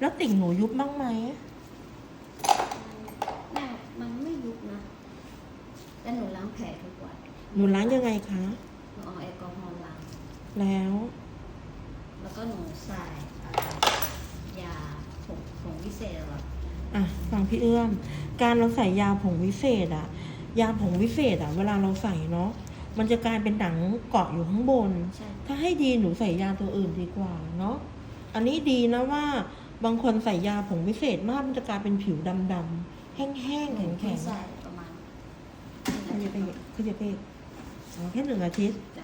แล้วติ่งหนูยุบบ้างไหมแม่มันไม่ยุบนะแต่หนูล้างแผลทุกวันหนูล้างยังไงคะหนูเอาแอลกอฮอล์ล้างแล้ว แล้วก็หนูใส่อะไรยาผงผงวิเศษอะอะฟังพี่เอื้อม การเราใส่ยาผงวิเศษอะยาผงวิเศษอะเวลาเราใส่เนาะมันจะกลายเป็นหนังเกาะอยู่ข้างบนใช่ถ้าให้ดีหนูใส่ยาตัวอื่นดีกว่าเนาะ อันนี้ดีนะว่า บางคนใส่ยาผงวิเศษมากมันจะกลายเป็นผิวดำๆแห้งๆแข็งๆใส่ประมาณขาจะไปเขาจะไปอ๋อแค่หนึ่งอาทิตย์ แต่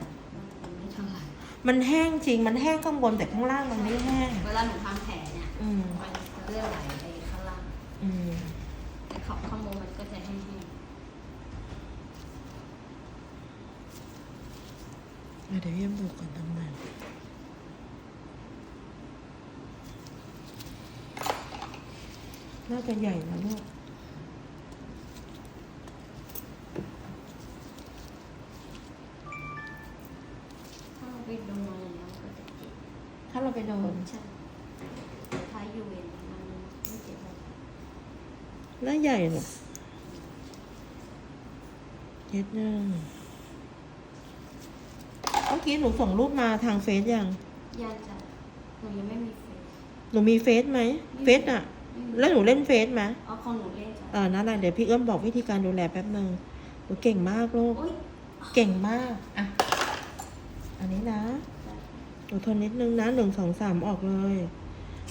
มันไม่เท่าไหร่มันแห้งจริง มันแห้งข้างบนแต่ข้างล่างมันไม่แห้ง เวลาหนูทำแผลเนี่ยอืม มันเลือดไหลไปข้างล่างอืม แต่ขอบข้างบนมันก็จะแห้งอะเดี๋ยวเยี่ยมดูก่อนทำไมน่าจะใหญ่นะลูกๆถ้าเราไปโดนอะไรแล้วมันก็จะเจ็บถ้าเราไปโดนใช่ถ้าอยู่เองมันไม่เจ็บเลยน่าใหญ่หรอกเย็ดหนึ่งเมื่อกี้หนูส่งรูปมาทางเฟซยังยากจังหนูยังไม่มีเฟซหนูมีเฟซไหม เฟซอะไม่มี แล้วหนูเล่นเฟซไหมเอาของหนูเล่นจ้ะเออนั่นแหละเดี๋ยวพี่เอื้อมบอกวิธีการดูแลแป๊บหนึ่งหนูเก่งมากลูกโอ๊ยเก่งมากอะอันนี้นะอดทนนิดนึงนะหนึ่งสองสามออกเลย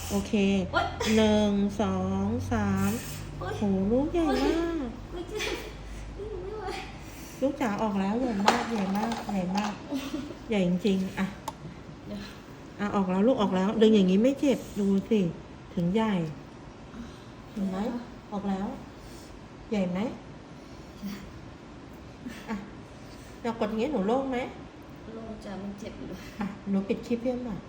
โอเคโอ๊ยหนึ่งสองสามโอ๊ยโหลูกใหญ่มากโอ๊ยเจ็บหนูไม่ไหวลูกจ๋าออกแล้วใหญ่มากใหญ่มากใหญ่มากใหญ่จริงๆอะเดี๋ยวอะออกแล้วลูกออกแล้ว ดึงอย่างนี้ไม่เจ็บดูสิ ถึงใหญ่ เห็นไหมออกแล้ว ใหญ่ไหมอะเรากดอย่างนี้หนูโล่งไหมโลงจะมันเจ็บอยู่อะหนูปิดคลิปเพี้ยมหน่อย